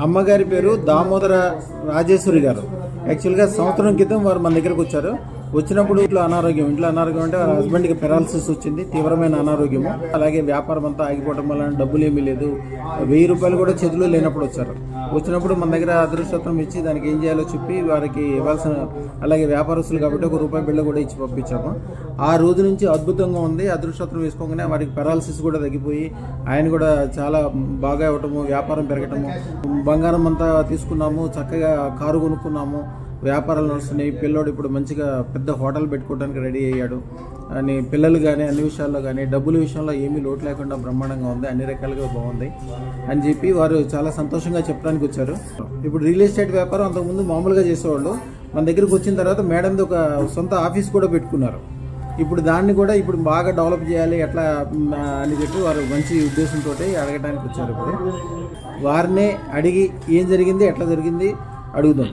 అమ్మగారి పేరు దామోదర రాజేశ్వరి గారు. యాక్చువల్గా సంవత్సరం క్రితం వారు మన దగ్గరకు వచ్చారు. వచ్చినప్పుడు ఇంట్లో అనారోగ్యం ఇంట్లో అనారోగ్యం అంటే వాళ్ళ హస్బెండ్కి పెరాలసిస్ వచ్చింది తీవ్రమైన అనారోగ్యము. అలాగే వ్యాపారం అంతా ఆగిపోవడం వల్ల డబ్బులు ఏమీ లేదు. వెయ్యి రూపాయలు కూడా చేతిలో లేనప్పుడు వచ్చారు. వచ్చినప్పుడు మన దగ్గర అదృష్టత్వం ఇచ్చి దానికి ఏం చేయాలో చెప్పి వారికి ఇవ్వాల్సిన అలాగే వ్యాపారస్తులు కాబట్టి ఒక రూపాయి బిళ్ళ కూడా ఇచ్చి పంపించాము. ఆ రోజు నుంచి అద్భుతంగా ఉంది. అదృష్టత్వం వేసుకోగానే వారికి పెరాలసిస్ కూడా తగ్గిపోయి ఆయన కూడా చాలా బాగా ఇవ్వటము వ్యాపారం పెరగటము బంగారం అంతా తీసుకున్నాము చక్కగా కారు కొనుక్కున్నాము. వ్యాపారాలు నడుస్తున్నాయి. పిల్లోడు ఇప్పుడు మంచిగా పెద్ద హోటల్ పెట్టుకోవడానికి రెడీ అయ్యాడు. అని పిల్లలు కానీ అన్ని విషయాల్లో కానీ డబ్బుల విషయంలో ఏమీ లోటు లేకుండా బ్రహ్మాండంగా ఉంది. అన్ని రకాలుగా బాగుంది. అని చెప్పి వారు చాలా సంతోషంగా చెప్పడానికి వచ్చారు. ఇప్పుడు రియల్ ఎస్టేట్ వ్యాపారం అంతకుముందు మామూలుగా చేసేవాళ్ళు. మన దగ్గరికి వచ్చిన తర్వాత మేడంది ఒక సొంత ఆఫీస్ కూడా పెట్టుకున్నారు. ఇప్పుడు దాన్ని కూడా ఇప్పుడు బాగా డెవలప్ చేయాలి ఎట్లా అని చెప్పి వారు మంచి ఉద్దేశంతో అడగడానికి వచ్చారు ఇప్పుడు. వారినే అడిగి ఏం జరిగింది ఎట్లా జరిగింది అడుగుదాం.